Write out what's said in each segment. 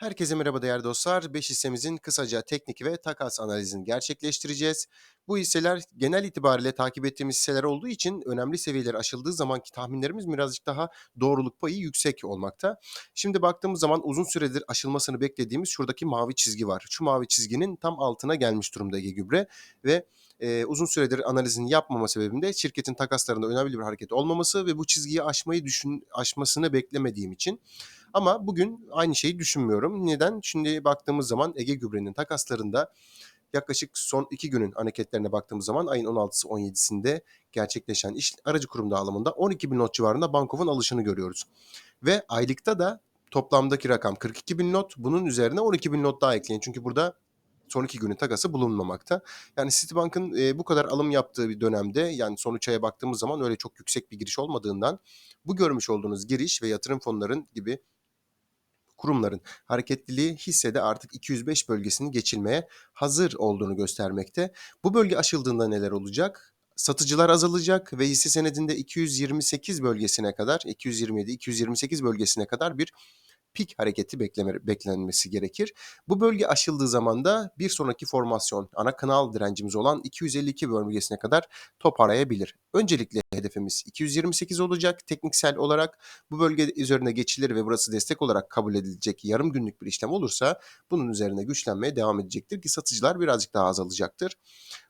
Herkese merhaba değerli dostlar. 5 hissemizin kısaca teknik ve takas analizini gerçekleştireceğiz. Bu hisseler genel itibariyle takip ettiğimiz hisseler olduğu için önemli seviyeler aşıldığı zamanki tahminlerimiz birazcık daha doğruluk payı yüksek olmakta. Şimdi baktığımız zaman uzun süredir aşılmasını beklediğimiz şuradaki mavi çizgi var. Şu mavi çizginin tam altına gelmiş durumda Ege Gübre ve e, uzun süredir analizini yapmama sebebinde şirketin takaslarında önemli bir hareket olmaması ve bu çizgiyi aşmayı düşün aşmasını beklemediğim için ama bugün aynı şeyi düşünmüyorum. Neden? Şimdi baktığımız zaman Ege Gübre'nin takaslarında yaklaşık son iki günün hareketlerine baktığımız zaman ayın 16'sı 17'sinde gerçekleşen iş aracı kurum dağılımında 12 bin not civarında Bankov'un alışını görüyoruz. Ve aylıkta da toplamdaki rakam 42 bin not. Bunun üzerine 12 bin not daha ekleyin. Çünkü burada son iki günün takası bulunmamakta. Yani Citibank'ın e, bu kadar alım yaptığı bir dönemde yani son 3 aya baktığımız zaman öyle çok yüksek bir giriş olmadığından bu görmüş olduğunuz giriş ve yatırım fonların gibi kurumların hareketliliği hissede artık 205 bölgesini geçilmeye hazır olduğunu göstermekte. Bu bölge aşıldığında neler olacak? Satıcılar azalacak ve hisse senedinde 228 bölgesine kadar, 227-228 bölgesine kadar bir pik hareketi bekleme, beklenmesi gerekir. Bu bölge aşıldığı zaman da bir sonraki formasyon ana kanal direncimiz olan 252 bölgesine kadar toparlayabilir. Öncelikle hedefimiz 228 olacak. Tekniksel olarak bu bölge üzerine geçilir ve burası destek olarak kabul edilecek yarım günlük bir işlem olursa bunun üzerine güçlenmeye devam edecektir ki satıcılar birazcık daha azalacaktır.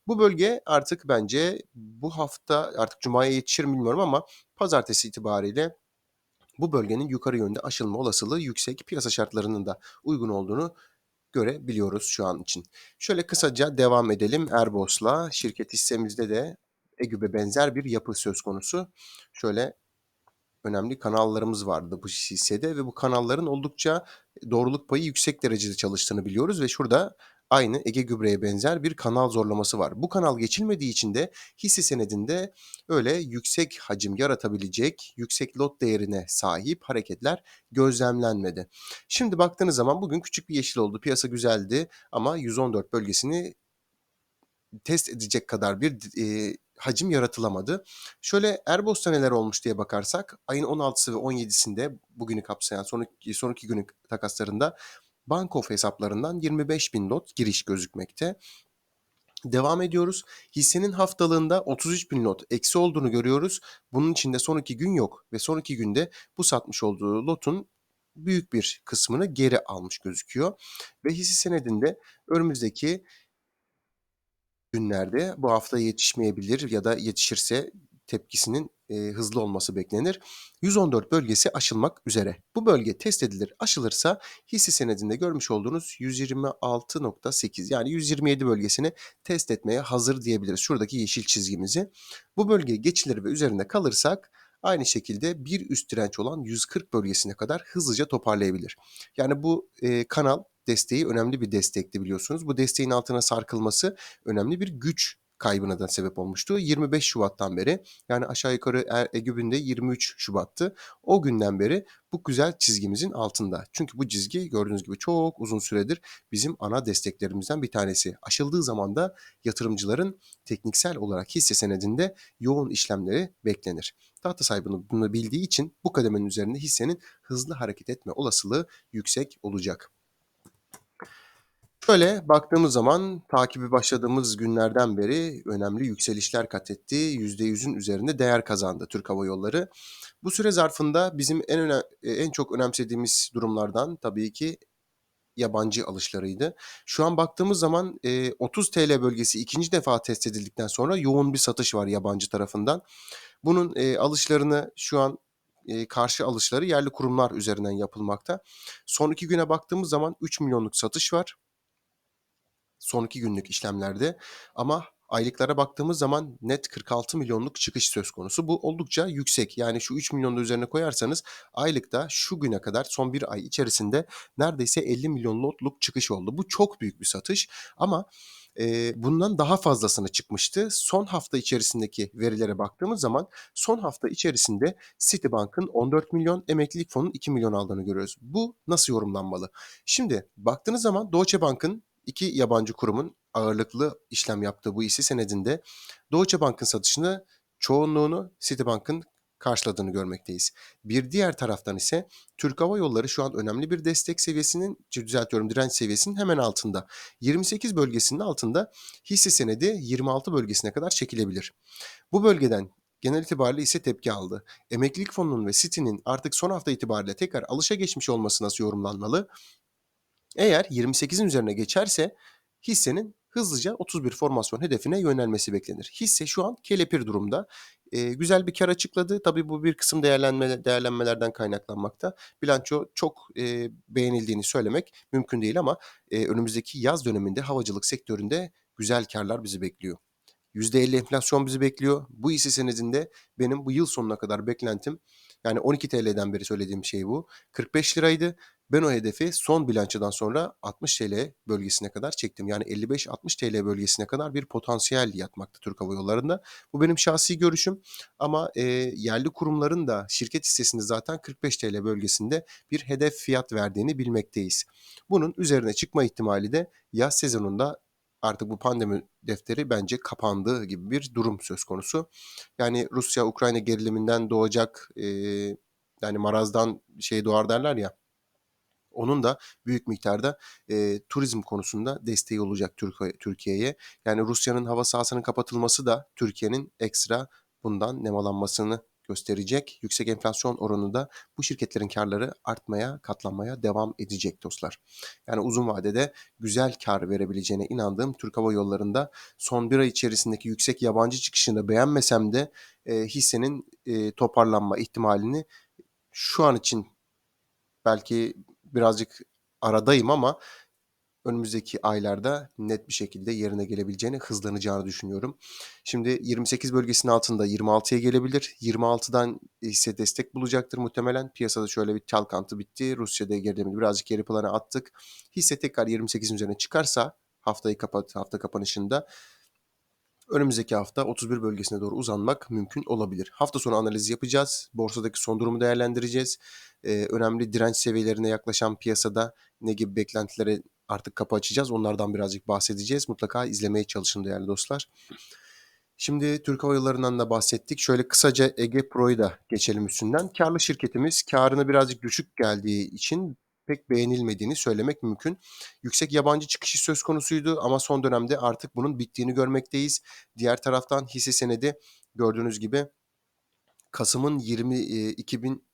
Bu bölge artık bence bu hafta artık Cuma'ya yetişir mi bilmiyorum ama pazartesi itibariyle bu bölgenin yukarı yönde aşılma olasılığı yüksek. Piyasa şartlarının da uygun olduğunu görebiliyoruz şu an için. Şöyle kısaca devam edelim Erbos'la. Şirket hissemizde de EGÜB'e benzer bir yapı söz konusu. Şöyle önemli kanallarımız vardı bu hissede ve bu kanalların oldukça doğruluk payı yüksek derecede çalıştığını biliyoruz ve şurada aynı Ege Gübre'ye benzer bir kanal zorlaması var. Bu kanal geçilmediği için de hisse senedinde öyle yüksek hacim yaratabilecek, yüksek lot değerine sahip hareketler gözlemlenmedi. Şimdi baktığınız zaman bugün küçük bir yeşil oldu. Piyasa güzeldi ama 114 bölgesini test edecek kadar bir e, hacim yaratılamadı. Şöyle Erbos'ta neler olmuş diye bakarsak ayın 16'sı ve 17'sinde bugünü kapsayan sonraki, sonraki günün takaslarında Bankof hesaplarından 25 bin lot giriş gözükmekte. Devam ediyoruz. Hissenin haftalığında 33 bin lot eksi olduğunu görüyoruz. Bunun içinde son iki gün yok ve son iki günde bu satmış olduğu lotun büyük bir kısmını geri almış gözüküyor. Ve hisse senedinde önümüzdeki günlerde bu hafta yetişmeyebilir ya da yetişirse tepkisinin e, hızlı olması beklenir. 114 bölgesi aşılmak üzere. Bu bölge test edilir. Aşılırsa hisse senedinde görmüş olduğunuz 126.8 yani 127 bölgesini test etmeye hazır diyebiliriz. Şuradaki yeşil çizgimizi. Bu bölge geçilir ve üzerinde kalırsak aynı şekilde bir üst direnç olan 140 bölgesine kadar hızlıca toparlayabilir. Yani bu e, kanal desteği önemli bir destekti biliyorsunuz. Bu desteğin altına sarkılması önemli bir güç kaybına da sebep olmuştu. 25 Şubat'tan beri yani aşağı yukarı er, Egüb'ün de 23 Şubat'tı. O günden beri bu güzel çizgimizin altında. Çünkü bu çizgi gördüğünüz gibi çok uzun süredir bizim ana desteklerimizden bir tanesi. Aşıldığı zaman da yatırımcıların tekniksel olarak hisse senedinde yoğun işlemleri beklenir. Tahta sahibi bunu bildiği için bu kademenin üzerinde hissenin hızlı hareket etme olasılığı yüksek olacak. Şöyle baktığımız zaman takibi başladığımız günlerden beri önemli yükselişler kat etti. %100'ün üzerinde değer kazandı Türk Hava Yolları. Bu süre zarfında bizim en öne, en çok önemsediğimiz durumlardan tabii ki yabancı alışlarıydı. Şu an baktığımız zaman 30 TL bölgesi ikinci defa test edildikten sonra yoğun bir satış var yabancı tarafından. Bunun alışlarını şu an karşı alışları yerli kurumlar üzerinden yapılmakta. Son iki güne baktığımız zaman 3 milyonluk satış var son iki günlük işlemlerde ama aylıklara baktığımız zaman net 46 milyonluk çıkış söz konusu. Bu oldukça yüksek. Yani şu 3 milyonu üzerine koyarsanız aylıkta şu güne kadar son bir ay içerisinde neredeyse 50 milyon lotluk çıkış oldu. Bu çok büyük bir satış ama e, bundan daha fazlasını çıkmıştı. Son hafta içerisindeki verilere baktığımız zaman son hafta içerisinde Citibank'ın 14 milyon, emeklilik fonunun 2 milyon aldığını görüyoruz. Bu nasıl yorumlanmalı? Şimdi baktığınız zaman Deutsche Bank'ın iki yabancı kurumun ağırlıklı işlem yaptığı bu hisse senedinde Deutsche Bank'ın satışını çoğunluğunu Citibank'ın karşıladığını görmekteyiz. Bir diğer taraftan ise Türk Hava Yolları şu an önemli bir destek seviyesinin, düzeltiyorum direnç seviyesinin hemen altında. 28 bölgesinin altında hisse senedi 26 bölgesine kadar çekilebilir. Bu bölgeden genel itibariyle ise tepki aldı. Emeklilik fonunun ve City'nin artık son hafta itibariyle tekrar alışa geçmiş olması nasıl yorumlanmalı? Eğer 28'in üzerine geçerse hissenin hızlıca 31 formasyon hedefine yönelmesi beklenir. Hisse şu an kelepir durumda. Ee, güzel bir kar açıkladı. Tabii bu bir kısım değerlenme, değerlenmelerden kaynaklanmakta. Bilanço çok e, beğenildiğini söylemek mümkün değil ama e, önümüzdeki yaz döneminde havacılık sektöründe güzel karlar bizi bekliyor. %50 enflasyon bizi bekliyor. Bu hisse senedinde benim bu yıl sonuna kadar beklentim yani 12 TL'den beri söylediğim şey bu. 45 liraydı. Ben o hedefi son bilançodan sonra 60 TL bölgesine kadar çektim. Yani 55-60 TL bölgesine kadar bir potansiyel yatmakta Türk Hava Yolları'nda. Bu benim şahsi görüşüm ama e, yerli kurumların da şirket hissesinde zaten 45 TL bölgesinde bir hedef fiyat verdiğini bilmekteyiz. Bunun üzerine çıkma ihtimali de yaz sezonunda artık bu pandemi defteri bence kapandığı gibi bir durum söz konusu. Yani Rusya-Ukrayna geriliminden doğacak e, yani marazdan şey doğar derler ya onun da büyük miktarda e, turizm konusunda desteği olacak Türkiye'ye. Yani Rusya'nın hava sahasının kapatılması da Türkiye'nin ekstra bundan nemalanmasını gösterecek. Yüksek enflasyon oranı da bu şirketlerin karları artmaya, katlanmaya devam edecek dostlar. Yani uzun vadede güzel kar verebileceğine inandığım Türk Hava Yolları'nda son bir ay içerisindeki yüksek yabancı çıkışını beğenmesem de e, hissenin e, toparlanma ihtimalini şu an için belki birazcık aradayım ama önümüzdeki aylarda net bir şekilde yerine gelebileceğini, hızlanacağını düşünüyorum. Şimdi 28 bölgesinin altında 26'ya gelebilir. 26'dan ise destek bulacaktır muhtemelen. Piyasada şöyle bir çalkantı bitti. Rusya'da geriledi. Birazcık geri plana attık. Hisse tekrar 28'in üzerine çıkarsa haftayı kapat, hafta kapanışında önümüzdeki hafta 31 bölgesine doğru uzanmak mümkün olabilir. Hafta sonu analizi yapacağız. Borsadaki son durumu değerlendireceğiz. Ee, önemli direnç seviyelerine yaklaşan piyasada ne gibi beklentilere artık kapı açacağız. Onlardan birazcık bahsedeceğiz. Mutlaka izlemeye çalışın değerli dostlar. Şimdi Türk Hava Yolları'ndan da bahsettik. Şöyle kısaca Ege Pro'yu da geçelim üstünden. Karlı şirketimiz karını birazcık düşük geldiği için pek beğenilmediğini söylemek mümkün. Yüksek yabancı çıkışı söz konusuydu ama son dönemde artık bunun bittiğini görmekteyiz. Diğer taraftan hisse senedi gördüğünüz gibi Kasım'ın 20 e, 2000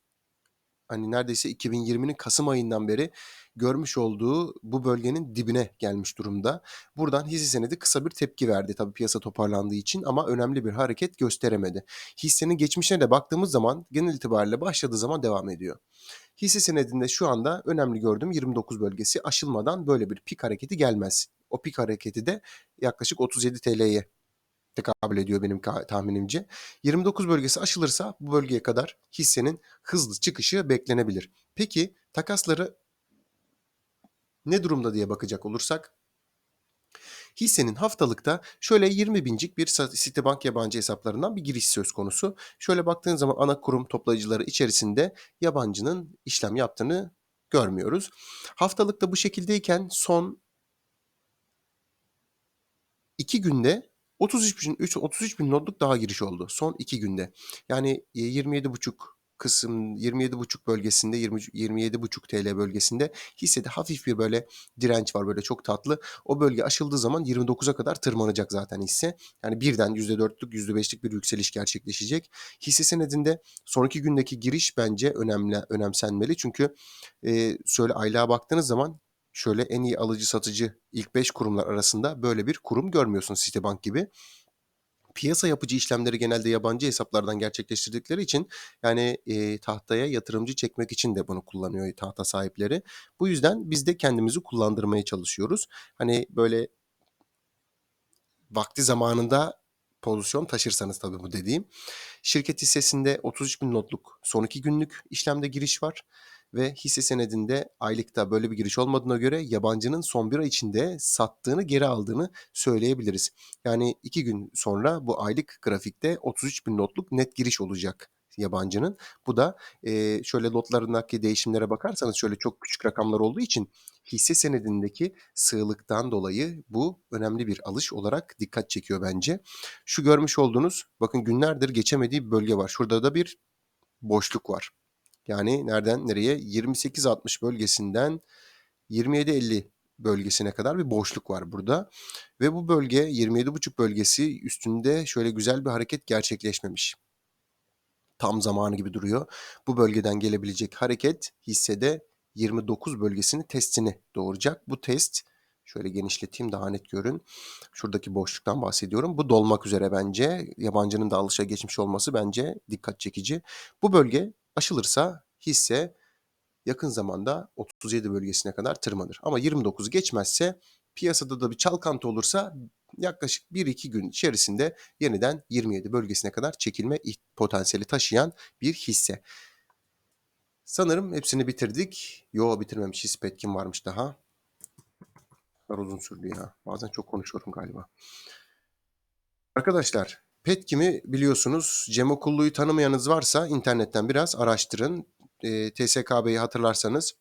hani neredeyse 2020'nin Kasım ayından beri görmüş olduğu bu bölgenin dibine gelmiş durumda. Buradan hisse senedi kısa bir tepki verdi tabii piyasa toparlandığı için ama önemli bir hareket gösteremedi. Hissenin geçmişine de baktığımız zaman genel itibariyle başladığı zaman devam ediyor. Hisse senedinde şu anda önemli gördüğüm 29 bölgesi aşılmadan böyle bir pik hareketi gelmez. O pik hareketi de yaklaşık 37 TL'ye tekabül ediyor benim tahminimce. 29 bölgesi aşılırsa bu bölgeye kadar hissenin hızlı çıkışı beklenebilir. Peki takasları ne durumda diye bakacak olursak hissenin haftalıkta şöyle 20 bincik bir Citibank yabancı hesaplarından bir giriş söz konusu. Şöyle baktığın zaman ana kurum toplayıcıları içerisinde yabancının işlem yaptığını görmüyoruz. Haftalıkta bu şekildeyken son 2 günde 33 bin, 33 bin notluk daha giriş oldu son 2 günde. Yani 27,5 kısım 27,5 bölgesinde 20 27,5 TL bölgesinde hissede hafif bir böyle direnç var böyle çok tatlı. O bölge aşıldığı zaman 29'a kadar tırmanacak zaten hisse. Yani birden %4'lük %5'lik bir yükseliş gerçekleşecek. Hisse senedinde sonraki gündeki giriş bence önemli önemsenmeli. Çünkü e, şöyle aylığa baktığınız zaman şöyle en iyi alıcı satıcı ilk 5 kurumlar arasında böyle bir kurum görmüyorsunuz Citibank gibi piyasa yapıcı işlemleri genelde yabancı hesaplardan gerçekleştirdikleri için yani e, tahtaya yatırımcı çekmek için de bunu kullanıyor tahta sahipleri. Bu yüzden biz de kendimizi kullandırmaya çalışıyoruz. Hani böyle vakti zamanında pozisyon taşırsanız tabii bu dediğim. Şirket hissesinde 33 bin notluk son iki günlük işlemde giriş var ve hisse senedinde aylıkta böyle bir giriş olmadığına göre yabancının son bir ay içinde sattığını geri aldığını söyleyebiliriz. Yani iki gün sonra bu aylık grafikte 33 bin notluk net giriş olacak yabancının. Bu da e, şöyle lotlarındaki değişimlere bakarsanız şöyle çok küçük rakamlar olduğu için hisse senedindeki sığlıktan dolayı bu önemli bir alış olarak dikkat çekiyor bence. Şu görmüş olduğunuz bakın günlerdir geçemediği bir bölge var. Şurada da bir boşluk var. Yani nereden nereye? 28.60 bölgesinden 27.50 bölgesine kadar bir boşluk var burada. Ve bu bölge 27.5 bölgesi üstünde şöyle güzel bir hareket gerçekleşmemiş. Tam zamanı gibi duruyor. Bu bölgeden gelebilecek hareket hissede 29 bölgesini testini doğuracak. Bu test şöyle genişleteyim daha net görün. Şuradaki boşluktan bahsediyorum. Bu dolmak üzere bence. Yabancının da alışa geçmiş olması bence dikkat çekici. Bu bölge aşılırsa hisse yakın zamanda 37 bölgesine kadar tırmanır. Ama 29'u geçmezse piyasada da bir çalkantı olursa yaklaşık 1-2 gün içerisinde yeniden 27 bölgesine kadar çekilme potansiyeli taşıyan bir hisse. Sanırım hepsini bitirdik. Yo bitirmemişiz. Petkim varmış daha. Uzun sürdü ya. Bazen çok konuşuyorum galiba. Arkadaşlar Petkim'i biliyorsunuz. Cem Okullu'yu tanımayanız varsa internetten biraz araştırın. E, TSKB'yi hatırlarsanız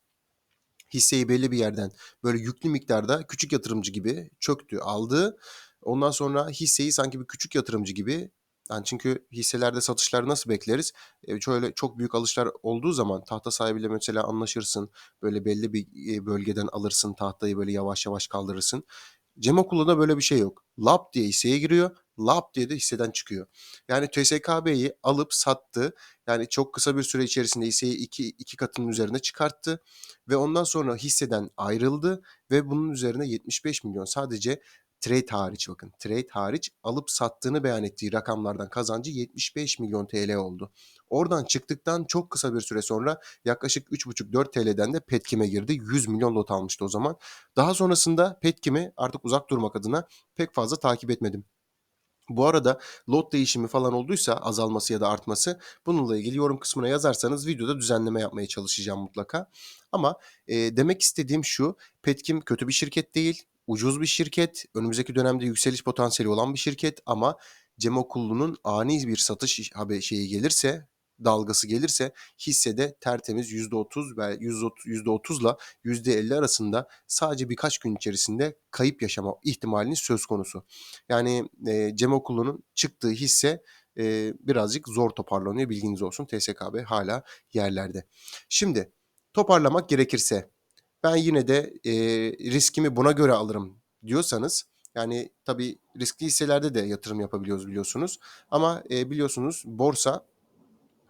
hisseyi belli bir yerden böyle yüklü miktarda küçük yatırımcı gibi çöktü, aldı. Ondan sonra hisseyi sanki bir küçük yatırımcı gibi yani çünkü hisselerde satışları nasıl bekleriz? E, şöyle çok büyük alışlar olduğu zaman tahta sahibiyle mesela anlaşırsın. Böyle belli bir e, bölgeden alırsın tahtayı böyle yavaş yavaş kaldırırsın. Cem Okulu'da böyle bir şey yok. Lap diye hisseye giriyor, lap diye de hisseden çıkıyor. Yani TSKB'yi alıp sattı. Yani çok kısa bir süre içerisinde hisseyi iki, iki katının üzerine çıkarttı. Ve ondan sonra hisseden ayrıldı. Ve bunun üzerine 75 milyon sadece trade hariç bakın trade hariç alıp sattığını beyan ettiği rakamlardan kazancı 75 milyon TL oldu. Oradan çıktıktan çok kısa bir süre sonra yaklaşık 3,5-4 TL'den de Petkim'e girdi. 100 milyon lot almıştı o zaman. Daha sonrasında Petkim'i artık uzak durmak adına pek fazla takip etmedim. Bu arada lot değişimi falan olduysa azalması ya da artması bununla ilgili yorum kısmına yazarsanız videoda düzenleme yapmaya çalışacağım mutlaka. Ama e, demek istediğim şu Petkim kötü bir şirket değil ucuz bir şirket, önümüzdeki dönemde yükseliş potansiyeli olan bir şirket ama Cem Okullu'nun ani bir satış haber şeyi gelirse, dalgası gelirse hissede tertemiz %30 ve %30 ile %50 arasında sadece birkaç gün içerisinde kayıp yaşama ihtimaliniz söz konusu. Yani e, Cem Okullu'nun çıktığı hisse e, birazcık zor toparlanıyor bilginiz olsun. TSKB hala yerlerde. Şimdi toparlamak gerekirse ben yine de e, riskimi buna göre alırım diyorsanız yani tabii riskli hisselerde de yatırım yapabiliyoruz biliyorsunuz. Ama e, biliyorsunuz borsa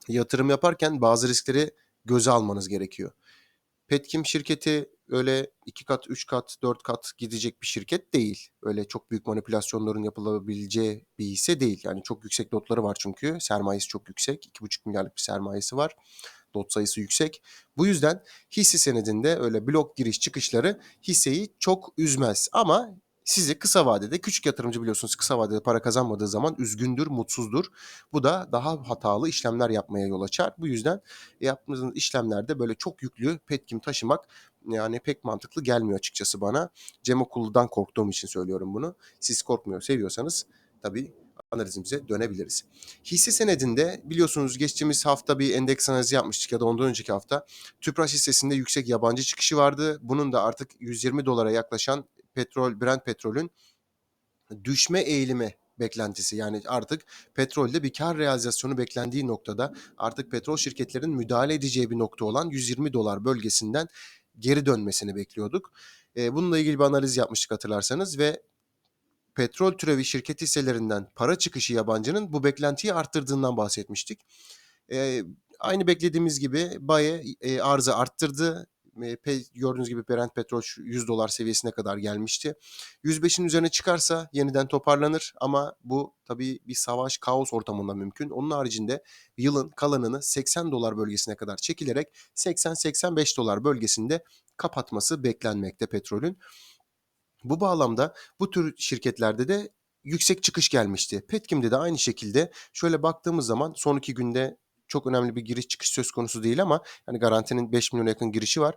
yatırım yaparken bazı riskleri göze almanız gerekiyor. Petkim şirketi öyle 2 kat, 3 kat, 4 kat gidecek bir şirket değil. Öyle çok büyük manipülasyonların yapılabileceği bir hisse değil. Yani çok yüksek notları var çünkü. Sermayesi çok yüksek. 2,5 milyarlık bir sermayesi var lot sayısı yüksek. Bu yüzden hisse senedinde öyle blok giriş çıkışları hisseyi çok üzmez. Ama sizi kısa vadede küçük yatırımcı biliyorsunuz kısa vadede para kazanmadığı zaman üzgündür, mutsuzdur. Bu da daha hatalı işlemler yapmaya yol açar. Bu yüzden yaptığınız işlemlerde böyle çok yüklü petkim taşımak yani pek mantıklı gelmiyor açıkçası bana. Cem Okul'dan korktuğum için söylüyorum bunu. Siz korkmuyor, seviyorsanız tabii analizimize dönebiliriz. Hisse senedinde biliyorsunuz geçtiğimiz hafta bir endeks analizi yapmıştık ya da ondan önceki hafta. Tüpraş hissesinde yüksek yabancı çıkışı vardı. Bunun da artık 120 dolara yaklaşan petrol, Brent petrolün düşme eğilimi beklentisi yani artık petrolde bir kar realizasyonu beklendiği noktada artık petrol şirketlerinin müdahale edeceği bir nokta olan 120 dolar bölgesinden geri dönmesini bekliyorduk. Bununla ilgili bir analiz yapmıştık hatırlarsanız ve petrol türevi şirket hisselerinden para çıkışı yabancının bu beklentiyi arttırdığından bahsetmiştik. E, aynı beklediğimiz gibi Baye e, arzı arttırdı. E, gördüğünüz gibi Brent petrol 100 dolar seviyesine kadar gelmişti. 105'in üzerine çıkarsa yeniden toparlanır ama bu tabii bir savaş, kaos ortamında mümkün. Onun haricinde yılın kalanını 80 dolar bölgesine kadar çekilerek 80-85 dolar bölgesinde kapatması beklenmekte petrolün. Bu bağlamda bu tür şirketlerde de yüksek çıkış gelmişti. Petkim'de de aynı şekilde şöyle baktığımız zaman son iki günde çok önemli bir giriş çıkış söz konusu değil ama yani garantinin 5 milyona yakın girişi var.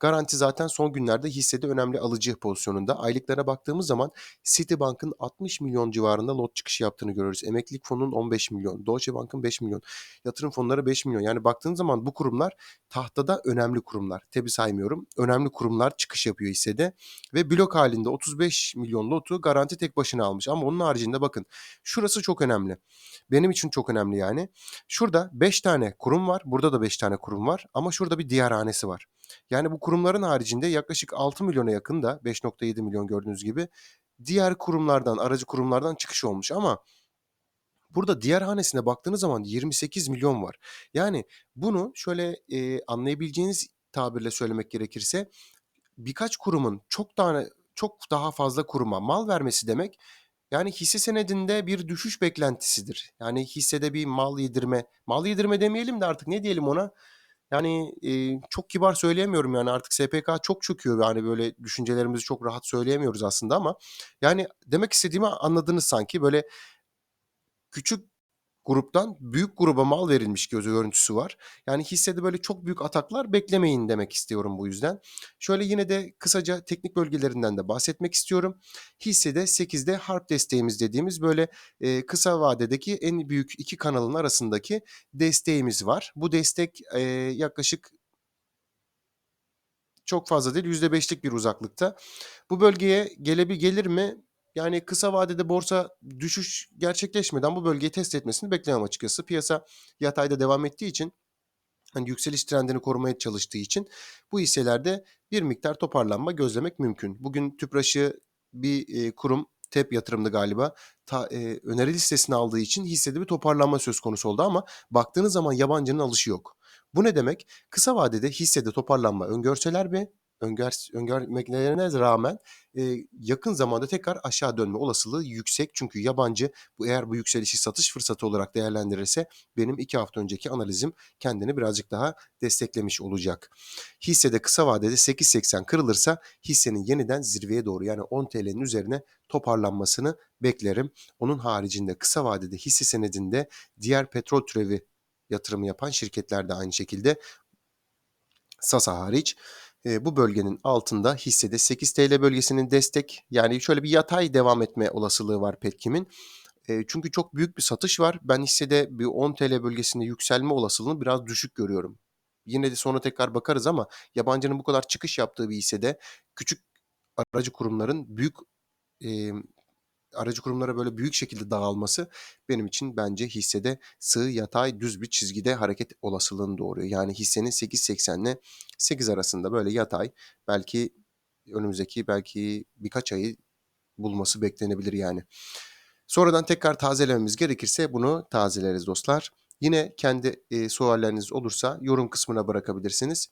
Garanti zaten son günlerde hissede önemli alıcı pozisyonunda. Aylıklara baktığımız zaman Citibank'ın 60 milyon civarında lot çıkışı yaptığını görüyoruz. Emeklilik fonunun 15 milyon, Deutsche Bank'ın 5 milyon, yatırım fonları 5 milyon. Yani baktığınız zaman bu kurumlar tahtada önemli kurumlar, TEB'i saymıyorum, önemli kurumlar çıkış yapıyor hissede ve blok hâlinde 35.000.000 lotu Garanti tek başına almış ama onun haricinde bakın şurası çok önemli. Benim için çok önemli yani. Şurada 5 tane kurum var, burada da 5 tane kurum var ama şurada bir diğer hanesi var. Yani bu kurumların haricinde yaklaşık 6.000.000'a yakın da 5.7.000.000 gördüğünüz gibi diğer kurumlardan, aracı kurumlardan çıkış olmuş ama burada diğer hanesine baktığınız zaman 28.000.000 var. Yani bunu şöyle, eee, anlayabileceğiniz tabirle söylemek gerekirse birkaç kurumun çok tane çok daha fazla kuruma mal vermesi demek, yani hisse senedinde bir düşüş beklentisidir. Yani hissede bir mal yedirme, mal yedirme demeyelim de artık ne diyelim ona? Yani, eee, çok kibar söyleyemiyorum yani artık SPK çok çöküyor yani böyle düşüncelerimizi çok rahat söyleyemiyoruz aslında ama yani demek istediğimi anladınız sanki. Böyle küçük gruptan büyük gruba mal verilmiş göz görüntüsü var. Yani hissede böyle çok büyük ataklar beklemeyin demek istiyorum bu yüzden. Şöyle yine de kısaca teknik bölgelerinden de bahsetmek istiyorum. Hissede 8'de harp desteğimiz dediğimiz böyle, eee, kısa vadedeki en büyük 2 kanalın arasındaki desteğimiz var. Bu destek, eee, yaklaşık çok fazla değil, %5'lik bir uzaklıkta. Bu bölgeye gelebi gelir mi? Yani kısa vadede borsa düşüş gerçekleşmeden bu bölgeyi test etmesini beklemem açıkçası. Piyasa yatayda devam ettiği için, hani yükseliş trendini korumaya çalıştığı için bu hisselerde bir miktar toparlanma gözlemek mümkün. Bugün Tüpraş'ı bir, eee, kurum, TEB Yatırım'dı galiba, ta eee, öneri listesine aldığı için hissede bir toparlanma söz konusu oldu ama baktığınız zaman yabancının alışı yok. Bu ne demek? Kısa vadede hissede toparlanma öngörseler bile öngörs öngörmelerine rağmen, eee, yakın zamanda tekrar aşağı dönme olasılığı yüksek. Çünkü yabancı bu eğer bu yükselişi satış fırsatı olarak değerlendirirse benim 2 hafta önceki analizim kendini birazcık daha desteklemiş olacak. Hissede kısa vadede 8.80 kırılırsa hissenin yeniden zirveye doğru yani ₹10'nin üzerine toparlanmasını beklerim. Onun haricinde kısa vadede hisse senedinde diğer petrol türevi yatırımı yapan şirketler de aynı şekilde Sasa hariç, eee, bu bölgenin altında hissede ₹8 bölgesinin destek yani şöyle bir yatay devam etme olasılığı var Petkim'in. Eee, çünkü çok büyük bir satış var. Ben hissede bir ₹10 bölgesinde yükselme olasılığını biraz düşük görüyorum. Yine de sonra tekrar bakarız ama yabancının bu kadar çıkış yaptığı bir hissede küçük aracı kurumların büyük, emm, aracı kurumlara böyle büyük şekilde dağılması benim için bence hissede sığ, yatay, düz bir çizgide hareket olasılığını doğuruyor. Yani hissenin 8.80'le 8 arasında böyle yatay belki önümüzdeki belki birkaç ayı bulması beklenebilir yani. Sonradan tekrar tazelememiz gerekirse bunu tazeleriz dostlar. Yine kendi, eee, sualleriniz olursa yorum kısmına bırakabilirsiniz.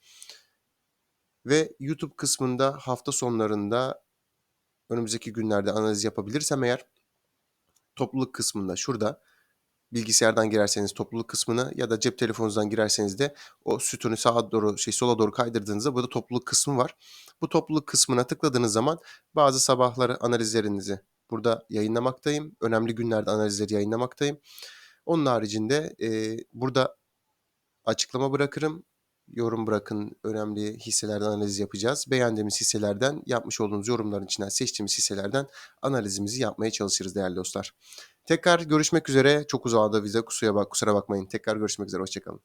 Ve YouTube kısmında hafta sonlarında önümüzdeki günlerde analiz yapabilirsem eğer topluluk kısmında şurada bilgisayardan girerseniz topluluk kısmına ya da cep telefonunuzdan girerseniz de o sütunu sağa doğru şey sola doğru kaydırdığınızda burada topluluk kısmı var. Bu topluluk kısmına tıkladığınız zaman bazı sabahları analizlerinizi burada yayınlamaktayım. Önemli günlerde analizleri yayınlamaktayım. Onun haricinde, eee, burada açıklama bırakırım. Yorum bırakın, önemli hisselerden analiz yapacağız. Beğendiğimiz hisselerden, yapmış olduğunuz yorumların içinden seçtiğimiz hisselerden analizimizi yapmaya çalışırız değerli dostlar. Tekrar görüşmek üzere. Çok uzadı vize, kusuya bak kusura bakmayın. Tekrar görüşmek üzere, hoşça kalın.